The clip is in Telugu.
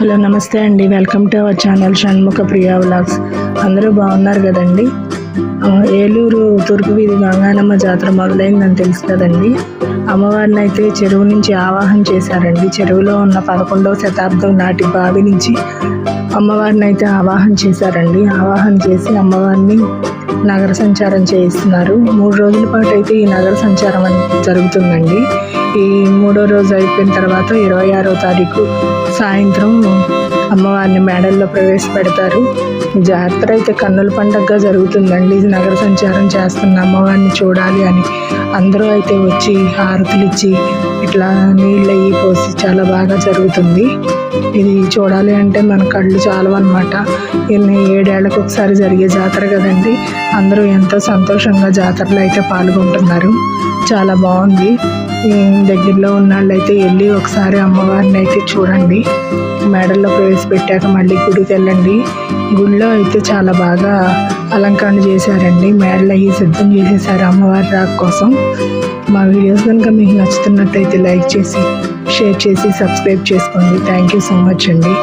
హలో నమస్తే అండి. Welcome to our channel Shanmukha Priya vlogs. అందరూ బాగున్నారు కదండి? ఏలూరు తూర్పు వీధి గంగానమ్మ జాతర మొదలైందని తెలుసు కదండి. అమ్మవారిని అయితే చెరువు నుంచి ఆవాహన చేశారండి. చెరువులో ఉన్న పదకొండవ శతాబ్దం నాటి బావి నుంచి అమ్మవారిని అయితే ఆవాహన చేశారండి. ఆవాహన చేసి అమ్మవారిని నగర సంచారం చేయిస్తున్నారు. మూడు రోజుల పాటు అయితే ఈ నగర సంచారం జరుగుతుందండి. ఈ మూడో రోజు అయిపోయిన తర్వాత ఇరవై ఆరో తారీఖు సాయంత్రం అమ్మవారిని మేడల్లో ప్రవేశపెడతారు. జాతర అయితే కన్నుల పండగగా జరుగుతుందండి. ఇది నగర సంచారం చేస్తున్న అమ్మవారిని చూడాలి అని. అందరూ అయితే వచ్చి హారతులు ఇచ్చి ఇట్లా నీళ్ళు అయ్యి పోసి చాలా బాగా జరుగుతుంది. ఇది చూడాలి అంటే మన కళ్ళు చాలు అనమాట ఇన్ని ఏడేళ్ళకు ఒకసారి జరిగే జాతర కదండి. అందరూ ఎంతో సంతోషంగా జాతరలో అయితే పాల్గొంటున్నారు. చాలా బాగుంది. దగ్గరలో ఉన్న వాళ్ళైతే వెళ్ళి ఒకసారి అమ్మవారిని అయితే చూడండి. మేడల్లో ప్రవేశపెట్టాక మళ్ళీ గుడికి వెళ్ళండి. గుళ్ళో అయితే చాలా బాగా అలంకరణ చేశారండి. మేడలు అవి సిద్ధం చేసేసారు అమ్మవారి రాక కోసం. మా వీడియోస్ కనుక మీకు నచ్చుతున్నట్టయితే లైక్ చేసి షేర్ చేసి సబ్స్క్రైబ్ చేసుకోండి. థ్యాంక్ యూ సో మచ్ అండి.